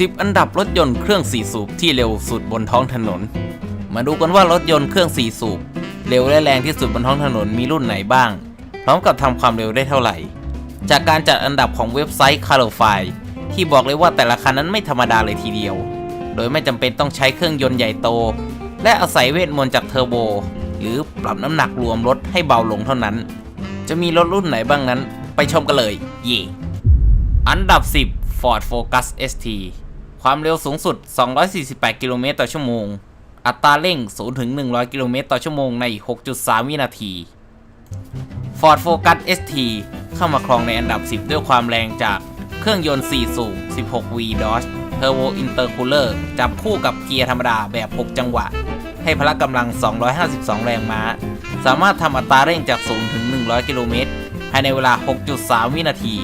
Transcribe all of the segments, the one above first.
10 อันดับรถยนต์เครื่อง4สูบที่เร็วสุดบนท้องถนน มาดูกันว่ารถยนต์เครื่อง4สูบเร็วและแรงที่สุดบนท้องถนนมีรุ่นไหนบ้าง พร้อมกับทำความเร็วได้เท่าไหร่ จากการจัดอันดับของเว็บไซต์ c a r o f i ที่บอกเลยว่าแต่ละคันนั้นไม่ธรรมดาเลยทีเดียว โดยไม่จำเป็นต้องใช้เครื่องยนต์ใหญ่โต และอาศัยเวทมนต์จากเทอร์โบ หรือปรับน้ำหนักรวมรถให้เบาลงเท่านั้น จะมีรถรุ่นไหนบ้างนั้น ไปชมกันเลย เย่อันดับ 10 Ford Focus ST ความเร็วสูงสุด 248 กิโลเมตรต่อชั่วโมง อัตราเร่ง 0 ถึง 100 กิโลเมตรต่อชั่วโมงใน 6.3 วินาที Ford Focus ST เข้ามาครองในอันดับ 10 ด้วยความแรงจากเครื่องยนต์ 4 สูบ 16V Dodge Turbo Intercooler จับคู่กับเกียร์ธรรมดาแบบ 6 จังหวะ ให้พละกำลัง 252 แรงม้า สามารถทำอัตราเร่งจาก 0 ถึง 100 กิโลเมตรภายในเวลา 6.3 วินาที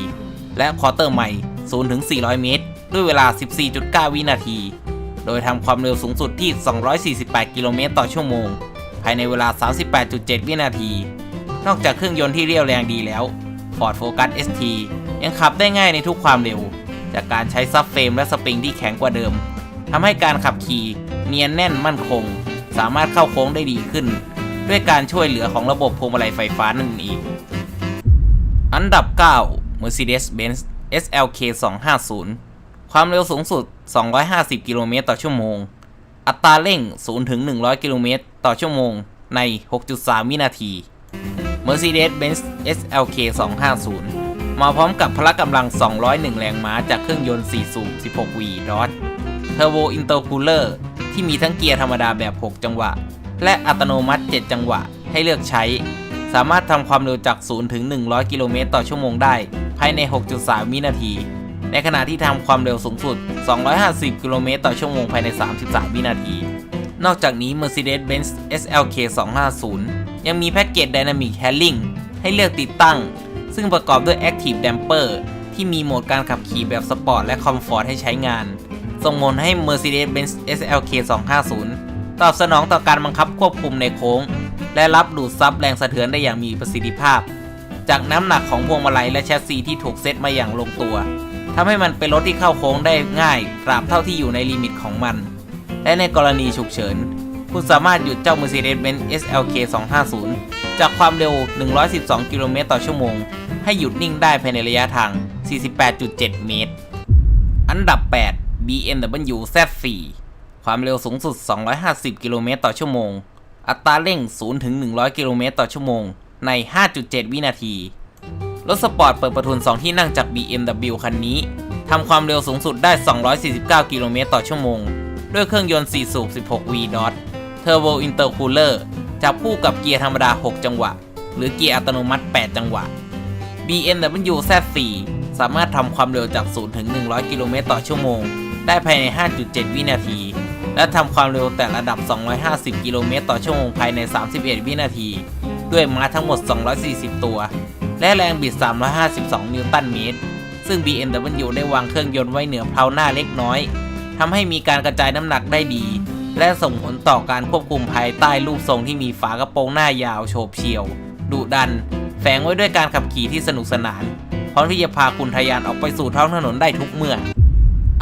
และควอเตอร์ใหม่ 0 ถึง 400 เมตร ด้วยเวลา 14.9 วินาที โดยทำความเร็วสูงสุดที่ 248 กิโลเมตรต่อชั่วโมง ภายในเวลา 38.7 วินาที นอกจากเครื่องยนต์ที่เรียวแรงดีแล้ว Ford Focus ST ยังขับได้ง่ายในทุกความเร็ว จากการใช้ซับเฟรมและสปริงที่แข็งกว่าเดิมทำให้การขับขี่เนียนแน่นมั่นคง สามารถเข้าโค้งได้ดีขึ้น ด้วยการช่วยเหลือของระบบพวงมาลัยไฟฟ้านั่นเองอันดับ 9 Mercedes-Benz SLK 250 ความเร็วสูงสุด 250 กิโลเมตรต่อชั่วโมง อัตราเร่ง 0 ถึง 100 กิโลเมตรต่อชั่วโมง ใน 6.3 วินาที Mercedes-Benz SLK 250 มาพร้อมกับพละกำลัง 201 แรงม้าจากเครื่องยนต์ 4 สูบ 16V Dodge Turbo Intercooler ที่มีทั้งเกียร์ธรรมดาแบบ 6 จังหวะ และอัตโนมัติ 7 จังหวะให้เลือกใช้ สามารถทำความเร็วจาก 0 ถึง 100 กิโลเมตรต่อชั่วโมงได้ ภายใน 6.3 วินาที ในขณะที่ทำความเร็วสูงสุด 250 กิโลเมตรต่อชั่วโมงภายใน 33 วินาที นอกจากนี้ Mercedes-Benz SLK 250 ยังมีแพ็กเกจ Dynamic Handling ให้เลือกติดตั้ง ซึ่งประกอบด้วย Active Damper ที่มีโหมดการขับขี่แบบสปอร์ตและคอมฟอร์ตให้ใช้งาน ส่งผลให้ Mercedes-Benz SLK 250 ตอบสนองต่อการบังคับควบคุมในโค้ง และรับดูดซับแรงสะเทือนได้อย่างมีประสิทธิภาพ จากน้ำหนักของพวงมาลัยและแชสซีที่ถูกเซตมาอย่างลงตัว ทำให้มันเป็นรถที่เข้าโค้งได้ง่ายตราบเท่าที่อยู่ในลิมิตของมัน และในกรณีฉุกเฉิน คุณสามารถหยุดเจ้า Mercedes-Benz SLK 250 จากความเร็ว 112 กิโลเมตรต่อชั่วโมง ให้หยุดนิ่งได้ภายในระยะทาง 48.7 เมตร อันดับ 8 BMW Z4 ความเร็วสูงสุด 250 กิโลเมตรต่อชั่วโมง อัตราเร่ง 0 ถึง 100 กิโลเมตรต่อชั่วโมง ใน 5.7 วินาที รถสปอร์ตเปิดประทุน 2 ที่นั่งจาก BMW คันนี้ทำความเร็วสูงสุดได้ 249 กิโลเมตรต่อชั่วโมง ด้วยเครื่องยนต์ 4 สูบ 16V Dodge Turbo Intercooler จับคู่กับเกียร์ธรรมดา 6 จังหวะ หรือเกียร์อัตโนมัติ 8 จังหวะ BMW Z4 สามารถทำความเร็วจาก 0 ถึง 100 กิโลเมตรต่อชั่วโมง ได้ภายใน 5.7 วินาที และทำความเร็วแต่ระดับ 250 กิโลเมตรต่อชั่วโมงภายใน 31 วินาที ด้วยม้าทั้งหมด 240 ตัว และแรงบิด 352 นิวตันเมตร ซึ่ง BMW ได้วางเครื่องยนต์ไว้เหนือเพลาหน้าเล็กน้อย ทำให้มีการกระจายน้ำหนักได้ดี และส่งผลต่อการควบคุมภายใต้รูปทรงที่มีฝากระโปรงหน้ายาวโฉบเฉี่ยว ดุดัน แฝงไว้ด้วยการขับขี่ที่สนุกสนาน พร้อมที่จะพาคุณทะยานออกไปสู่ท้องถนนได้ทุกเมื่อ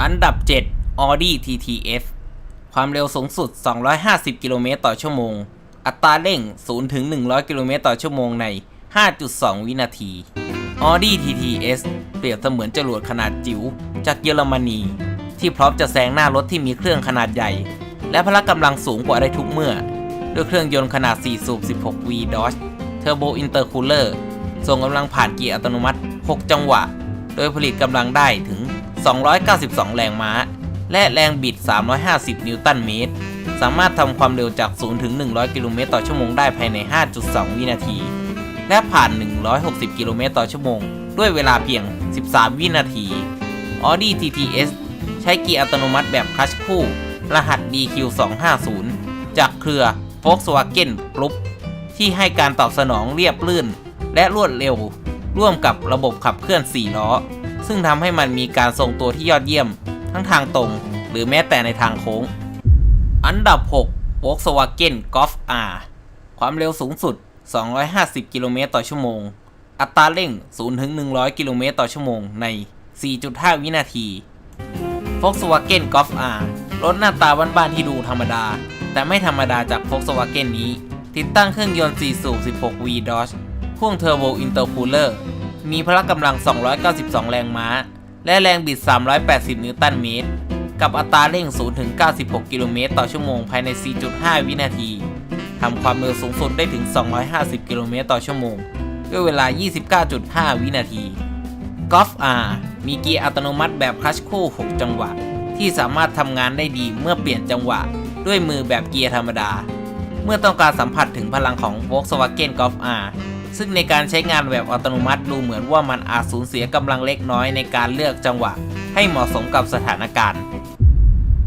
อันดับ 7 Audi TTF ความเร็วสูงสุด 250 กิโลเมตรต่อชั่วโมง อัตราเร่ง 0 ถึง 100 กิโลเมตรต่อชั่วโมงใน 5.2 วินาที Audi TTS เปรียบเสมือนจรวดขนาดจิ๋วจากเยอรมนี ที่พร้อมจะแซงหน้ารถที่มีเครื่องขนาดใหญ่ และพละกำลังสูงกว่าได้ทุกเมื่อ ด้วยเครื่องยนต์ขนาด 4 สูบ 16V Dodge Turbo Intercooler ส่งกำลังผ่านเกียร์อัตโนมัติ 6 จังหวะ โดยผลิตกำลังได้ถึง 292 แรงม้า และแรงบิด 350 นิวตันเมตร สามารถทำความเร็วจาก 0 ถึง 100 กิโลเมตรต่อชั่วโมงได้ภายใน 5.2 วินาที และผ่าน 160 กิโลเมตรต่อชั่วโมง ด้วยเวลาเพียง 13 วินาที Audi TTS ใช้เกียร์อัตโนมัติแบบคลัชคู่ รหัส DQ250 จากเครือ Volkswagen Group ที่ให้การตอบสนองเรียบลื่น และรวดเร็ว ร่วมกับระบบขับเคลื่อน 4 ล้อ ซึ่งทำให้มันมีการทรงตัวที่ยอดเยี่ยม ทั้งทางตรง หรือแม้แต่ในทางโค้ง อันดับ 6 Volkswagen Golf R ความเร็วสูงสุด 250 กิโลเมตรต่อชั่วโมง อัตราเร่ง0ถึง100 กิโลเมตรต่อชั่วโมงใน 4.5 วินาที Volkswagen Golf R รถหน้าตาบ้านๆที่ดูธรรมดา แต่ไม่ธรรมดาจาก Volkswagen นี้ ติดตั้งเครื่องยนต์ 4 สูบ 16V Dodge พ่วงเทอร์โบอินเตอร์คูลเลอร์ มีพละกำลัง 292 แรงม้า และแรงบิด 380 นิวตันเมตร กับอัตราเร่ง0ถึง96 กิโลเมตรต่อชั่วโมงภายใน 4.5 วินาที ทำความเร็วสูงสุดได้ถึง 250 กิโลเมตรต่อชั่วโมง ด้วยเวลา 29.5 วินาที Golf R มีเกียร์อัตโนมัติแบบคลัชคู่ 6 จังหวะ ที่สามารถทำงานได้ดีเมื่อเปลี่ยนจังหวะ ด้วยมือแบบเกียร์ธรรมดา เมื่อต้องการสัมผัสถึงพลังของ Volkswagen Golf R ซึ่งในการใช้งานแบบอัตโนมัติดูเหมือนว่ามันอาจสูญเสียกำลังเล็กน้อยในการเลือกจังหวะ ให้เหมาะสมกับสถานการณ์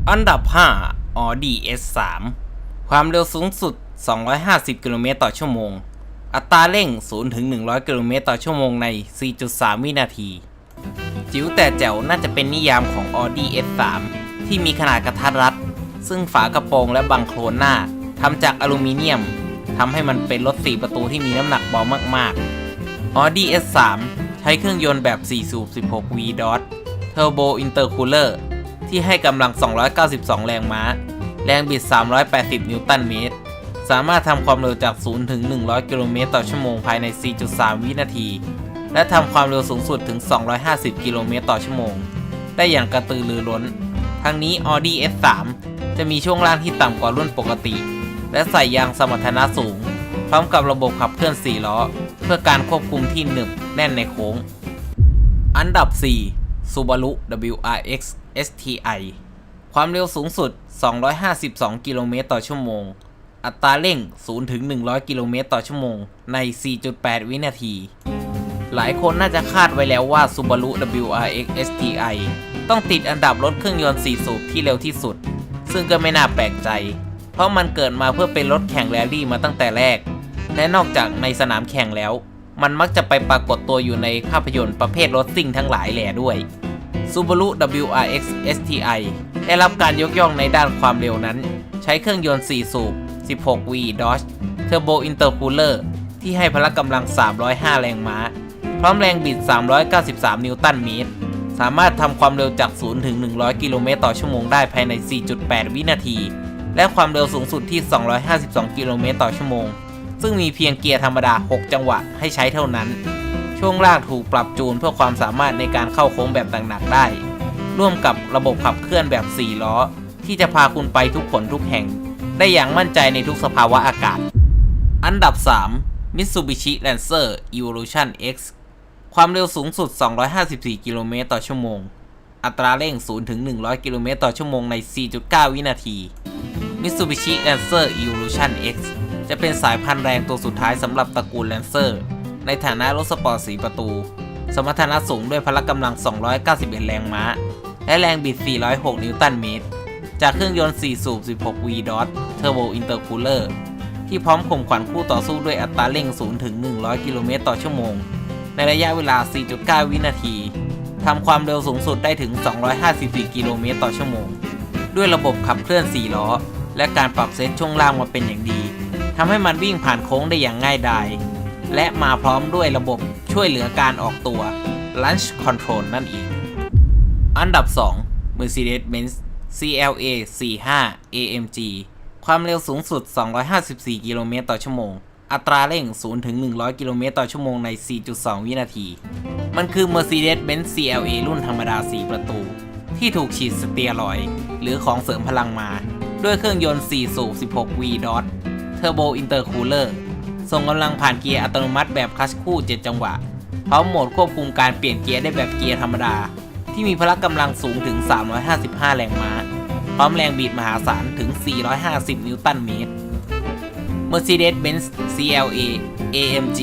อันดับ 5 Audi S3 ความเร็วสูงสุด 250 กิโลเมตรต่อชั่วโมง อัตราเร่ง 0 ถึง 100 กิโลเมตรต่อชั่วโมงใน 4.3 วินาที จิ๋วแต่แจ๋วน่าจะเป็นนิยามของ Audi S3 ที่มีขนาดกระทัดรัด ซึ่งฝากระโปรงและบังโครนหน้าทำจากอลูมิเนียมทำให้มันเป็นรถ 4 ประตูที่มีน้ำหนักเบามากๆ Audi S3 ใช้เครื่องยนต์แบบ 4 สูบ 16V Dodge Turbo Intercooler ที่ให้กำลัง 292 แรงม้า แรงบิด 380 นิวตันเมตร สามารถทำความเร็วจาก 0 ถึง 100 กิโลเมตรต่อชั่วโมงภายใน 4.3 วินาที และทำความเร็วสูงสุดถึง 250 กิโลเมตรต่อชั่วโมง ได้อย่างกระตือรือร้น ทั้งนี้ Audi S3 จะมีช่วงล่างที่ต่ำกว่ารุ่นปกติ และใส่ยางสมรรถนะสูง พร้อมกับระบบขับเคลื่อน 4 ล้อ เพื่อการควบคุมที่หนึบแน่นในโค้ง อันดับ 4 Subaru WRX STI ความเร็วสูงสุด 252 กิโลเมตรต่อชั่วโมง อัตราเร่ง 0 ถึง 100 กิโลเมตรต่อชั่วโมง ใน 4.8 วินาที หลายคนน่าจะคาดไว้แล้วว่า Subaru WRX STI ต้องติดอันดับรถเครื่องยนต์ 4 สูบที่เร็วที่สุด ซึ่งก็ไม่น่าแปลกใจ เพราะมันเกิดมาเพื่อเป็นรถแข่งแรลลี่มาตั้งแต่แรก และนอกจากในสนามแข่งแล้ว มันมักจะไปปรากฏตัวอยู่ในภาพยนตร์ประเภทรถซิ่งทั้งหลายแหล่ด้วย Subaru WRX STI ได้รับการยกย่องในด้านความเร็วนั้น ใช้เครื่องยนต์ 4 สูบ 16V Dodge Turbo Intercooler ที่ให้พละกำลัง 305 แรงม้า พร้อมแรงบิด 393 นิวตันเมตร สามารถทำความเร็วจาก 0 ถึง 100 กิโลเมตรต่อชั่วโมงได้ภายใน 4.8 วินาที และความเร็วสูงสุดที่ 252 กิโลเมตรต่อชั่วโมง ซึ่งมีเพียงเกียร์ธรรมดา 6 จังหวะให้ใช้เท่านั้น ช่วงล่างถูกปรับจูนเพื่อความสามารถในการเข้าโค้งแบบหนักๆได้ ร่วมกับระบบขับเคลื่อนแบบ 4 ล้อที่จะพาคุณไปทุกผลทุกแห่ง ได้อย่างมั่นใจในทุกสภาวะอากาศ อันดับ 3 Mitsubishi Lancer Evolution X ความเร็วสูงสุด 254 กิโลเมตรต่อชั่วโมง อัตราเร่ง 0 ถึง 100 กิโลเมตรต่อชั่วโมงใน 4.9 วินาที Mitsubishi Lancer Evolution X จะเป็นสายพันธุ์แรงตัวสุดท้ายสำหรับตระกูล Lancer ในฐานะรถสปอร์ต4ประตู สมรรถนะสูงด้วยพละกำลัง 291 แรงม้า และแรงบิด 406 นิวตันเมตร จากเครื่องยนต์ 4 สูบ 16V Dodge Turbo Intercooler ที่พร้อมข่มขวัญคู่ต่อสู้ด้วยอัตราเร่ง 0 ถึง 100 กิโลเมตรต่อชั่วโมง ในระยะเวลา 4.9 วินาที ทำความเร็วสูงสุดได้ถึง 254 กิโลเมตรต่อชั่วโมง ด้วยระบบขับเคลื่อน 4 ล้อ และการปรับเซตช่วงล่างมาเป็นอย่างดีทำให้มันวิ่งผ่านโค้งได้อย่างง่ายดาย และมาพร้อมด้วยระบบช่วยเหลือการออกตัว Launch Control นั่นเอง อันดับ 2 Mercedes-Benz CLA 45 AMG ความเร็วสูงสุด 254 กิโลเมตรต่อชั่วโมง อัตราเร่ง 0 ถึง 100 กิโลเมตรต่อชั่วโมงใน 4.2 วินาที มันคือ Mercedes-Benz CLA รุ่นธรรมดา 4 ประตู ที่ถูกฉีดสเตียรอยด์หรือของเสริมพลังมา ด้วยเครื่องยนต์ 4 สูบ 16V Dodge Turbo Intercooler ส่งกำลังผ่านเกียร์อัตโนมัติแบบคลัชคู่ 7 จังหวะ พร้อมโหมดควบคุมการเปลี่ยนเกียร์ได้แบบเกียร์ธรรมดา ที่มีพละกำลังสูงถึง 355 แรงม้า พร้อมแรงบีดมหาศาลถึง 450 นิวตันเมตร Mercedes-Benz CLA AMG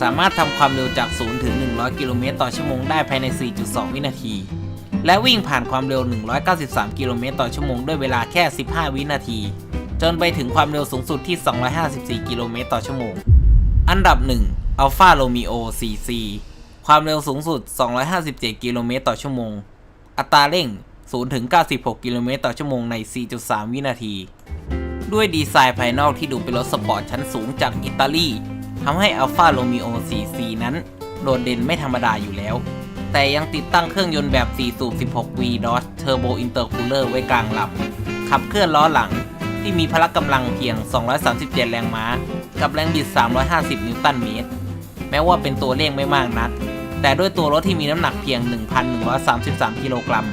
สามารถทำความเร็วจาก 0 ถึง 100 กิโลเมตรต่อชั่วโมงได้ภายใน 4.2 วินาที และวิ่งผ่านความเร็ว 193 กิโลเมตรต่อชั่วโมงด้วยเวลาแค่ 15 วินาที จนไปถึงความเร็วสูงสุดที่ 254 กิโลเมตรต่อชั่วโมง อันดับ 1 Alfa Romeo 4C ความเร็วสูงสุด 257 กิโลเมตรต่อชั่วโมง อัตราเร่ง 0ถึง96 กิโลเมตรต่อชั่วโมงใน 4.3 วินาที ด้วยดีไซน์ภายนอกที่ดูเป็นรถสปอร์ตชั้นสูงจากอิตาลีทำให้ Alfa Romeo 4C นั้น โดดเด่นไม่ธรรมดาอยู่แล้ว แต่ยังติดตั้งเครื่องยนต์แบบ 4 สูบ 16V Dodge Turbo Intercooler ไว้กลางลำขับเคลื่อนล้อหลังที่มีพละกำลังเพียง 237 แรงม้า กับแรงบิด 350 นิวตันเมตร แม้ว่าเป็นตัวเลขไม่มากนัก แต่ด้วยตัวรถที่มีน้ำหนักเพียง 1,133 กิโลกรัม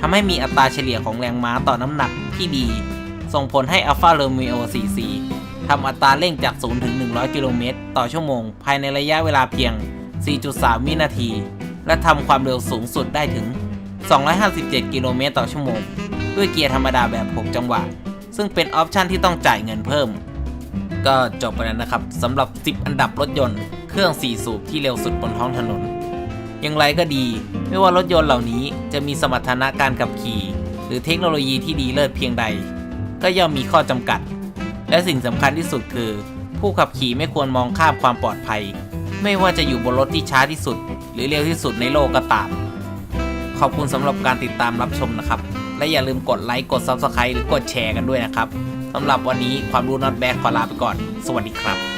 ทำให้มีอัตราเฉลี่ยของแรงม้าต่อน้ำหนักที่ดี ส่งผลให้ Alfa Romeo 44ทำอัตราเร่งจาก 0 ถึง 100 กิโลเมตรต่อชั่วโมง ภายในระยะเวลาเพียง 4.3 วินาที และทำความเร็วสูงสุดได้ถึง 257 กิโลเมตรต่อชั่วโมง ด้วยเกียร์ธรรมดาแบบ 6 จังหวะ ซึ่งเป็นออปชันที่ต้องจ่ายเงินเพิ่ม ก็จบไปแล้วนะครับสำหรับ 10 อันดับรถยนต์ เครื่อง 4 สูบที่เร็วสุดบนท้องถนน อย่างไรก็ดี ไม่ว่ารถยนต์เหล่านี้จะมีสมรรถนะการขับขี่ หรือเทคโนโลยีที่ดีเลิศเพียงใด ก็ย่อมมีข้อจำกัด และสิ่งสำคัญที่สุดคือ ผู้ขับขี่ไม่ควรมองข้ามความปลอดภัย ไม่ว่าจะอยู่บนรถที่ช้าที่สุด หรือเร็วที่สุดในโลกก็ตามขอบคุณสำหรับการติดตามรับชมนะครับ และอย่าลืมกดไลค์กด Subscribe หรือกดแชร์กันด้วยนะครับสำหรับวันนี้ความรู้น็อตแบกขอลาไปก่อน สวัสดีครับ